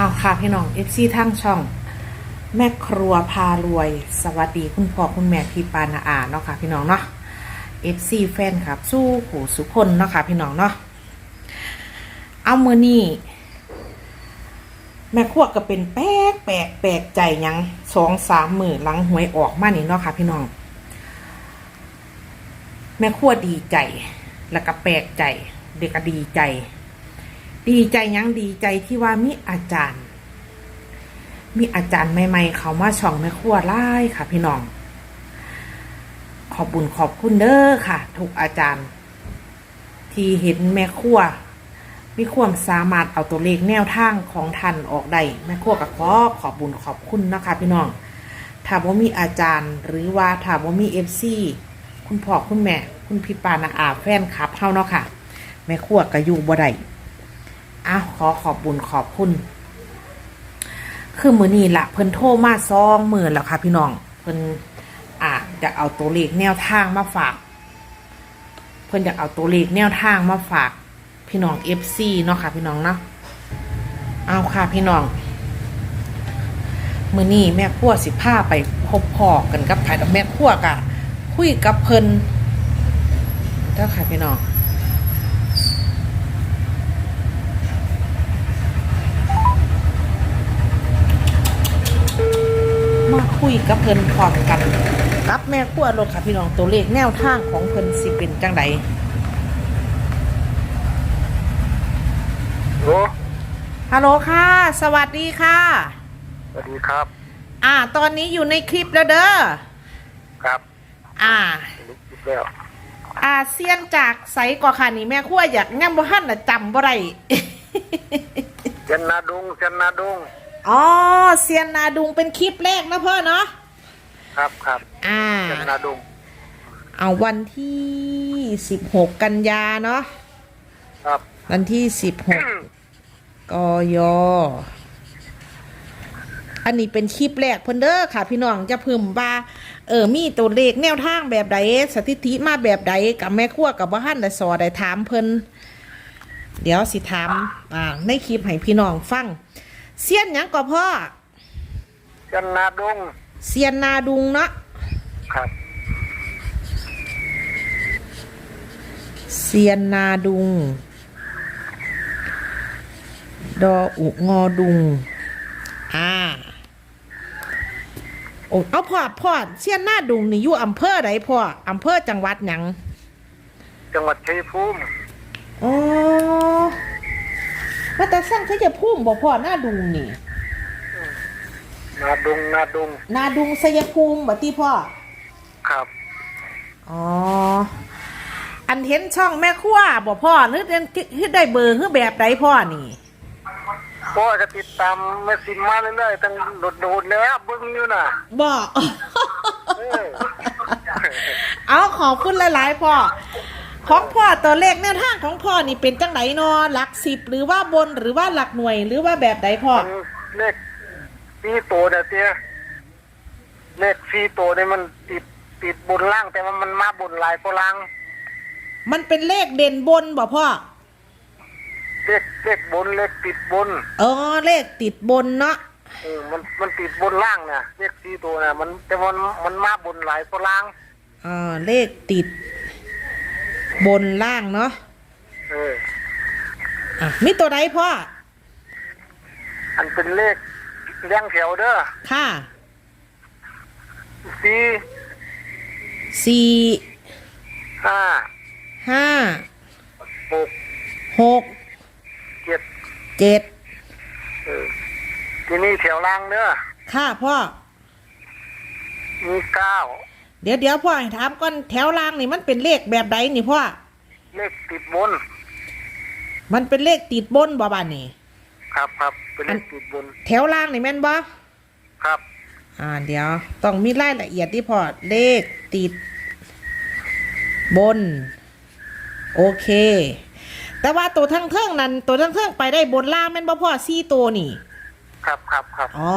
เอาค่ะพี่น้อง FC ทั้งช่อง แม่ครัวพารวย สวัสดีคุณพ่อคุณแม่พี่ปานาอาเนาะค่ะพี่น้องเนาะ FC แฟนครับ สู้หูสุคนเนาะค่ะพี่น้องเนาะเอามือนี่แม่ครัวก็เป็นแปลกแปลกแปลกใจยังสองสามมือหลังหวยออกมานี่เนาะค่ะพี่น้อง แม่ครัวดีใจ แล้วก็แปลกใจ เด็กก็ดีใจ ดีใจยังดีใจที่ว่ามีอาจารย์ มีอาจารย์ใหม่ ๆ เขามาช่องแม่ครัวไล่ค่ะ พี่น้อง ขอบบุญขอบคุณเด้อค่ะทุกอาจารย์ ที่เห็นแม่ครัวมีความสามารถเอาตัวเลขแนวทางของท่านออกได้แม่ครัวก็ขอขอบบุญขอบคุณนะคะพี่น้องถ้าว่ามีอาจารย์ หรือว่าถ้าว่ามีเอฟซีคุณพ่อคุณแม่ คุณพี่ปานาอาแฟนคลับเฮาเนาะค่ะ แม่ครัวก็อยู่บ่ได้ อ้าวขอขอบบุญขอบคุณ คือมือนี้ละเพิ่นโทรมาซองมือแล้วค่ะ พี่น้องเพิ่นอ่าอยากเอาตัวเลขแนวทางมาฝาก เพิ่นอยากเอาตัวเลขแนวทางมาฝาก พี่น้อง FC เนาะค่ะ พี่น้องเนาะเอาค่ะ พี่น้องมือนี้แม่ครัวสิพาไปพบพอกันกับไผ่ดอกแม่ครัวกะคุยกับเพิ่นเด้อค่ะพี่น้อง มาคุยกับเพิ่นพร้อมกันกับแม่ครัวรถค่ะพี่น้องตัวเลขแนวทางของเพิ่นสิเป็นจังไดโอ้ฮัลโหลค่ะ สวัสดีค่ะ สวัสดีครับ อ่า ตอนนี้อยู่ในคลิปแล้วเด้อ ครับ อ่าลุกลุกแล้วอาเซียนจากไสก่อค่ะนี่แม่ครัวอยากงั้นบ่ฮั่นน่ะจำบ่ได้เจนนาดุงเจนนาดุง อ๋อเซียนนาดุงเป็นคลิปแรกนะพ่อเนาะครับครับอ่าเจนนาดุงเอาวันที่16กันยาเนาะครับวันที่16กยอันนี้เป็นคลิปแรกเพิ่นเด้อค่ะ พี่น้องจะพึมว่า เออมีตัวเลขแนวทางแบบใดสถิติมาแบบใดกับแม่ครัวกับบ่ฮั่นได้สอได้ถามเพิ่นเดี๋ยวสิถามอ่าในคลิปให้พี่น้องฟัง เซียนหยังก็พ่อเจนนาดุงเซียนนาดุงเนาะครับเซียนนาดุง ดออุงอดุง อ่าโอ้เอาพ่อพ่อเซียนนาดุงนี่อยู่อำเภอใดพ่ออำเภอจังหวัดหยังจังหวัดชัยภูมิอ๋อ ว่าแต่สร้างเขาจะพุ่มบ่พ่อหน้าดุงนี่ นาดุงนาดุงนาดุงสยภูมิบ่ที่พ่อ ครับอ๋อ อันเห็นช่องแม่ครัวบ่พ่อหรือเห็นคือได้เบอร์คือแบบใดพ่อนี่พ่อจะติดตามแม่สินมาเรื่อยๆตั้งโดดๆแล้วเบิ้งอยู่น่ะบ่เออ เอาขอบคุณหลาย ๆ พ่อ ของพ่อตัวเลขแนวทางของพ่อนี่เป็นจังไหนนอหลักสิบหรือว่าบนหรือว่าหลักหน่วยหรือว่าแบบใดพ่อมันเลขสี่ตัวเดียวเตี้ยเลขสี่ตัวนี่มันติดติดบนล่างแต่ว่ามันมาบนหลายกว่าล่างมันเป็นเลขเด่นบนบ่พ่อ เลขเลขบนเลขติดบนอ๋อเลขติดบนเนาะเออมันมันติดบนล่างเนี่ยเลขสี่ตัวเนี่ยมันแต่มันมันมาบนหลายกว่าล่างอ่าเลขติด บนล่างเนาะเออ อะมีตัวใดพ่อ อันเป็นเลขเลี้ยงแถวเด้อค่ะสี่สี่ห้าห้าหกหกเจ็ดเจ็ดเออทีนี้แถวล่างเด้อค่ะพ่อมีเก้าเดี๋ยวเดี๋ยวพ่อให้ถามก่อนแถวล่างนี่มันเป็นเลขแบบใดนี่พ่อ เลขติดบน มันเป็นเลขติดบนบ่บ้านนี่ ครับครับเป็นเลอันขติดบน แถวล่างนี่แม่นบ่ ครับ อ่าเดี๋ยว ต้องมีรายละเอียดที่พอเลขติด บน โอเค แต่ว่าตัวทั้งเทิงนั้นตัวทั้งเทิงไปได้บนล่างแม่นบ่พ่อซี่ตัวนี่ ครับครับครับอ๋อ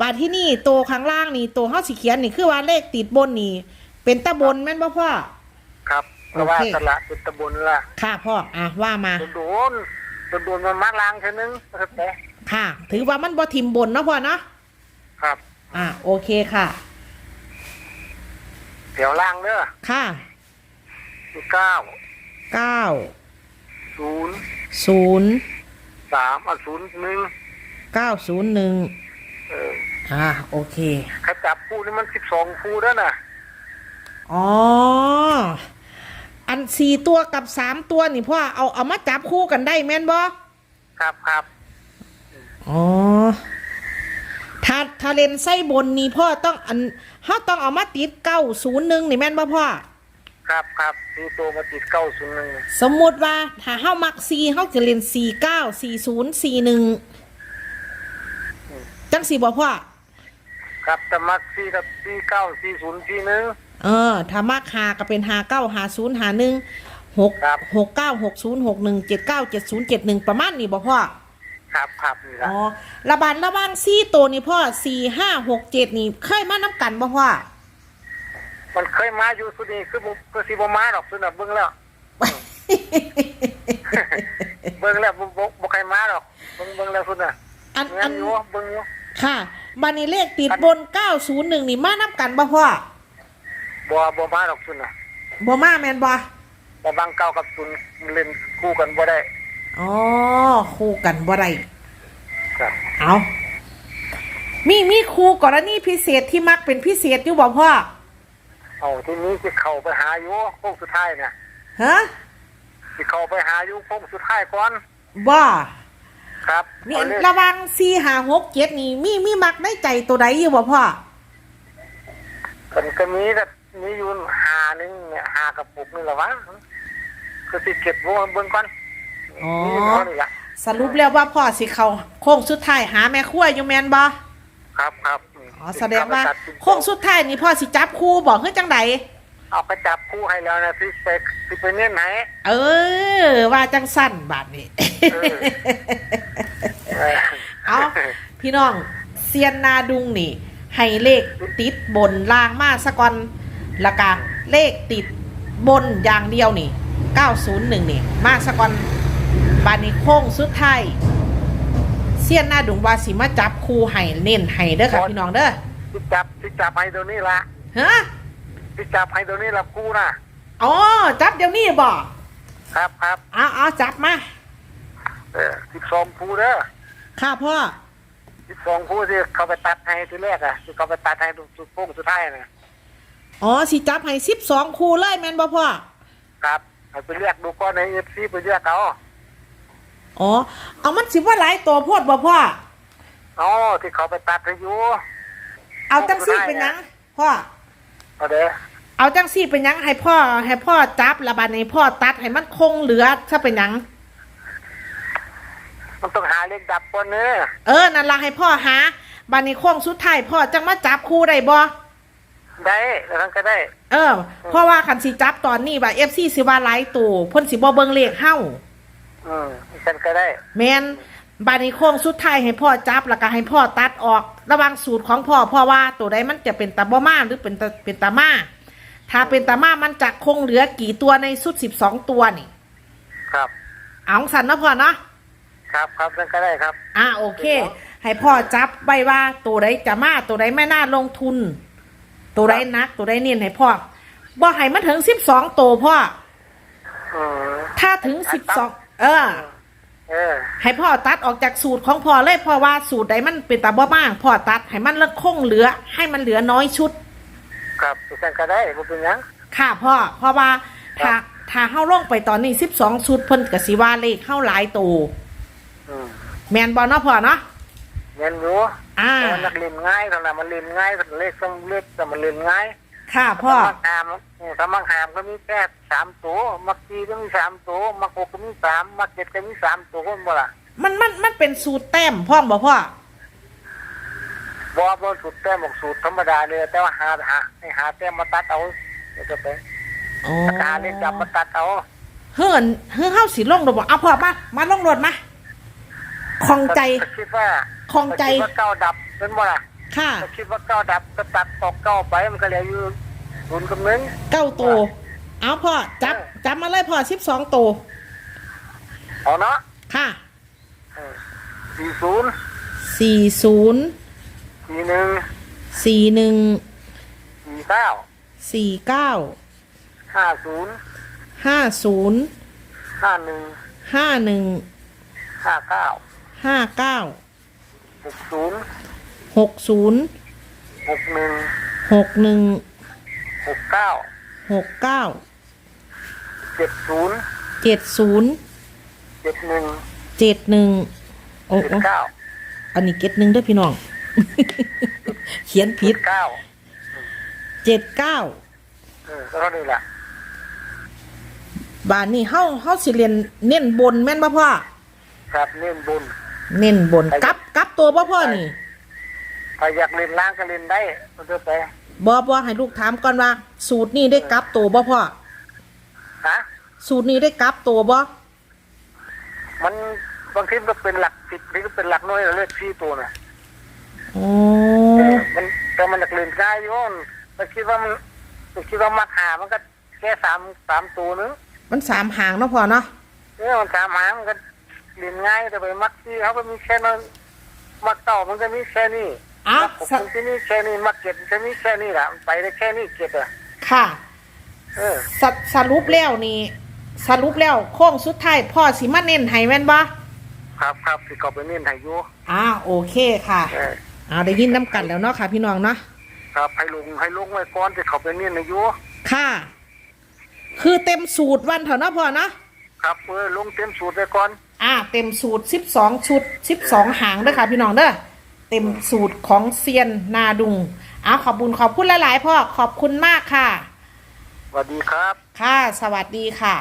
ปาที่นี่ตัวข้างล่างนี่ตัวเฮาสิเขียนนี่คือว่าเลขติดบนนี่ เป็นตะบนแม่นบ่พ่อ ครับเพราะว่าโอเค ตละเป็นตะบนละค่ะพ่ออะว่ามา โดนโดนโดนมันมาล้างแค่นึงนะครับแต่ค่ะ ถือว่ามันบ่ทิมบนเนาะพ่อเนาะครับอ่าโอเคค่ะเดี๋ยวล่างเด้อค่ะเก้าเก้าศูนย์ศูนย์สามอะศูนย์หนึ่ง เก้าศูนย์หนึ่งเอออ่าโอเค ถ้าจับคู่นี่มันสิบสองคู่แล้วน่ะอ๋อ อันสี่ตัวกับสามตัวนี่พ่อเอาเอามาจับคู่กันได้แม่นบ่ครับครับอ๋อ ถ้าถ้าเลนไส้บนนี่พ่อต้องอันเฮาต้องเอามาติดเก้าศูนย์หนึ่งนี่แม่นบ่พ่อ ครับครับมีตัวมาติดเก้าศูนย์หนึ่งสมมุติว่าถ้าเฮามัก4เฮาจะเล่น4 9 4 0 4 1 จังสี่บ่พ่อ ครับแต่มักสี่กับสี่เก้าสี่ศูนย์สี่หนึ่ง เออ ถ้ามักหาก็เป็นหาเก้าหาศูนย์หาหนึ่งหกครับ หกเก้าหกศูนย์หกหนึ่งเจ็ดเก้าเจ็ดศูนย์เจ็ดหนึ่งประมาณนี้บ่พ่อ ครับครับนี่ละอ๋อ ระบาดระหว่างสี่ตัวนี่พ่อสี่ห้าหกเจ็ดนี่เคยมาน้ำกันบ่พ่อ มันเคยมาอยู่สุดนี้คือบ่คือสิบมาดอกสุดน่ะเบิ่งแล้ว เบิ่งแล้วบ่บ่บ่ใครมาดอกเบิ่งเบิ่งแล้วสุดน่ะอันเงิอันนอยู่เบิ่งอยู่ ค่ะบันนี้เลขติดบนเก้าศูนย์หนึ่งนี่มาน้ำกันบ่พ่อบ่บ่มาดอกสุดน่ะบ่มาแมนบ่แต่บางเก้ากับศูนย์เล่นคู่กันบ่ได้อ๋อคู่กันบ่ได้ครับเอามีมีครูกรณีพิเศษที่มักเป็นพิเศษอยู่บ่พ่อเอาทีนี้สิเข้าไปหาอยู่โค้งสุดท้ายน่ะฮะสิเข้าไปหาอยู่โค้งสุดท้ายก่อนบ่ ครับนี่เอาเลขระหวังสี่หาหกเจ็ดนี่มีมีมักได้ใจตัวใดอยู่บ่พ่อมันก็มีแบบมีอยู่หาหนึงเนี่ยหากับปุกนี่แหละวะคือสิเก็บไว้เบิ่งก่อนอ๋อมีอยู่เท่านี้ละสรุปแล้วว่าพ่อสิเขาโค้งสุดท้ายหาแม่ครัวอยู่แม่นบ่ครับครับอ๋อแสดงว่าโค้งสุดท้ายนี่พ่อสิจับคู่บอกคือจังใดเอาไปจับคู่ให้แล้วนะสิไปสิไปเน้นไหน เออ ว่าจังสั้นบาดนี้ เออเออเอา พี่น้องเซียนนาดุงนี่ให้เลขติดบนล่างมาสะก่อนและกาเลขติดบนอย่างเดียวนี่ 901 นี่ มาสะก่อนบานนี้โค้งสุดท้ายเซียนนาดุงว่าสิมาจับคู่ให้เน้นให้เด้อค่ะพี่น้องเด้อสิจับสิจับให้ตัวนี้ละฮะสิจับให้ตัวนี้ละคู่นะอ๋อจับเดี๋ยวนี้บ่ครับครับเอาเอาจับมาเออสิบสองคู่เด้อค่ะพ่อ สิบสองคู่ที่เขาไปตัดให้ทีแรกอะที่เขาไปตัดให้สุดโค้งสุดท้ายนะอ๋อสิจับให้12คู่เลยแม่นบ่พ่อครับให้ไปเรียกดูก้อนในเอฟซีไปเรียกเขาอ๋อ เอามันสิว่าหลายตัวโพดบ่พ่ออ๋อที่เขาไปตัดให้อยู่เอาจังซี่เป็นหยังพ่อเอาเด้อเอาจังซี่เป็นหยังให้พ่อให้พ่อจับระบาดในพ่อตัดให้มันคงเหลือถ้าเป็นหยัง มันต้องหาเลขดับก่อนเนื้อเออ นั่นละให้พ่อหาบานในโค้งสุดท้ายพ่อจังมาจับคู่ได้บ่ได้แล้วนั้นก็ได้ เออ เพราะว่าคันสิจับตอนนี้ว่า FC สิว่าหลายตัวเพิ่นสิบ่เบิ่งเลขเฮาอืมฉันก็ได้ แม่นบานในโค้งสุดท้ายให้พ่อจับแล้วก็ให้พ่อตัดออก ระหวังสูตรของพ่อพ่อว่าตัวใดมันจะเป็นตาบ่มาหรือเป็นตาเป็นตามาถ้าเป็นตามามันจะคงเหลือกี่ตัวในสุด12ตัวนี่ ครับ เอาสันเนาะพ่อเนาะ ครับครับนั่นก็ได้ครับ อ่าโอเค ให้พ่อจับใบว่าตัวใดจะมาตัวใดไม่น่าลงทุน ตัวใดนัก ตัวใดเน้นให้พ่อบ่ให้มันถึงสิบสองตัวพ่ออืมถ้าถึงสิบสองเออ เออ ให้พ่อตัดออกจากสูตรของพ่อเลยเพราะว่าสูตรใดมันเป็นตาบ่มากพ่อตัดให้มันเลิกคงเหลือ ให้มันเหลือน้อยชุด ครับฉันก็ได้บ่เป็นหยัง ค่ะพ่อเพราะว่าถ้าถ้าเฮาลงไปตอนนี้สิบสองชุดเพิ่นก็สิว่าเลขเฮาหลายตัว อืมแมนบ่เนาะพ่อเนาะเงินอยู่อ่าแต่มันนักเรียนง่ายเท่านั้นมันเรียนง่ายเลขต้องเลขแต่มันเรียนง่ายค่ะพ่อถ้ามักหามถ้ามักหามก็มีแค่สามตัวมักจีก็มีสามตัวมักหกก็มีสามมักเจ็ดก็มีสามตัวคนบ่ล่ะมันมันมันเป็นสูตรแต้มพร้อมบ่พ่อบ่บ่สูตรแต้มบอกสูตรธรรมดาเลยแต่ว่าหาหาให้หาแต้มมาตัดเอาเดี๋ยวจะไปอ๋อหาเลขจับมาตัดเอา เฮิรนเฮิรนเฮาสิลงดอกบ่เอาพ่อมามาลงรถมา คล่องใจ ก็คิดว่าคล่องใจ ก็คิดว่าเก้าดับเป็นบ่ล่ะค่ะ ก็คิดว่าเก้าดับก็ตัดออกเก้าไปมันก็เหลืออยู่ศูนย์กับหนึ่ง เก้าตัว เอาพ่อ จับจับมาเลยพ่อสิบสองตัว เอาเนาะค่ะเออสี่ศูนย์สี่ศูนย์ สี่หนึ่งสี่หนึ่ง สี่เก้าสี่เก้า ห้าศูนย์ห้าศูนย์ ห้าหนึ่งห้าหนึ่ง ห้าเก้า ห้าเก้าหกศูนย์หกศูนย์หกหนึ่งหกหนึ่งหกเก้าหกเก้าเจ็ดศูนย์เจ็ดศูนย์เจ็ดหนึ่งเจ็ดหนึ่งโอ้เจ็ดโอ้เก้าอันนี้เจ็ดหนึ่งเด้อพี่น้อง เขียนผิดเก้าเจ็ดเก้าเออก็เท่านี้แหละบานนี้เฮาเฮาสิเรียนเน้นบนแม่นบ่พ่อ ครับเน้นบุญ เน้นบนกลับกลับตัวบ่พ่อนี่ถ้าอยากเล่นล่างก็เล่นได้มันจะไปบ่บ่ให้ลูกถามก่อนว่า สูตรนี้ได้กลับตัวบ่พ่อฮะสูตรนี้ได้กลับตัวบ่มันบางทีมันก็เป็นหลักสิบหรือก็เป็นหลักน้อยเลขที่ตัวน่ะโอ้เออมันแต่มันอยากเล่นง่ายโยนแต่คิดว่ามันแต่คิดว่ามักหามันก็แค่สามสามตัวนึงมันสามหางเนาะพ่อเนาะเออมันสามหางมันก็ เล่นง่ายแต่ไปมักที่เขาก็มีแค่นั้นมักเต่ามันก็มีแค่นี้อะมักผมมันก็มีแค่นี้มักเก็บมันก็มีแค่นี้แหละมันไปได้แค่นี้เก็บอะค่ะเออสสรุปแล้วนี่ สรุปแล้วโค้งสุดท้ายพ่อสิมาเน้นให้แม่นบ่ครับครับสิเขาไปเน้นให้อยู่อ่าโอเคค่ะเออเอาได้ยินน้ำกันแล้วเนาะค่ะ พี่น้องเนาะครับให้ลงให้ลงไว้ก่อนสิเขาไปเน้นให้อยู่ค่ะ คือเต็มสูตรวันเถอะเนาะพ่อเนาะครับเออลงเต็มสูตรไว้ก่อน อ่าเต็มสูตรสิบสองชุดสิบสองหางเด้อค่ะพี่น้องเด้อเต็มสูตรของเซียนนาดุงอ่าขอบคุญขอบคุณหลายๆพ่อขอบคุณมากค่ะ สวัสดีครับ ค่ะ สวัสดีค่ะ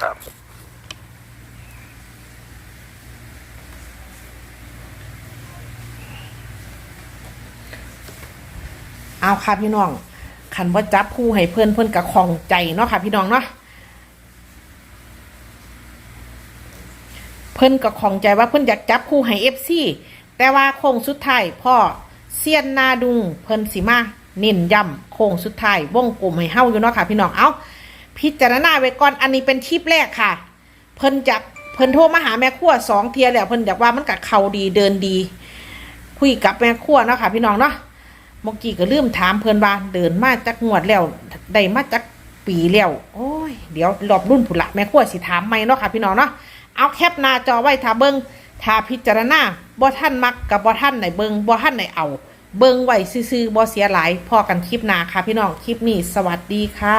ครับเอาค่ะพี่น้องคันว่าจับคู่ให้เพื่อนเพื่อนกับของใจเนาะค่ะพี่น้องเนาะ เพื่นกับของใจว่าเพื่นอยากจับคู่ให้เอฟซีแต่ว่าโค้งสุดท้ายพ่อเซียนนาดุงเพิ่นสิมาเน้นย้ำโค้งสุดท้ายวงกลมให้เฮาอยู่เนาะค่ะ พี่น้องเอาพิจารณาไว้ก่อนอันนี้เป็นคลิปแรกค่ะ เพิ่นจากเพิ่นโทรมาหาแม่ครัวสองเทียแล้วเพิ่นอยากว่ามันกับเขาดีเดินดี คุยกับแม่ครัวเนาะค่ะ พี่น้องเนาะเมื่อกี้ก็ลืมถามเพื่นว่าเดินมาจากงวดแล้วได้มาจากปีแล้วโอ้ยเดี๋ยวรอบรุ่นผุนละแม่ขั้วสิถามไหมเนาะค่ะ พี่น้องเนาะ เอาแคปหน้าจอไว้ถ้าเบิงถ้าพิจารณาบ่ท่านมักกับบ่ท่านไหนเบิงบ่ท่านไหนเอา เบิงไว้ซื่อๆบ่เสียหลายพอกันคลิปหน้าค่ะพี่น้องคลิปนี้สวัสดีค่ะ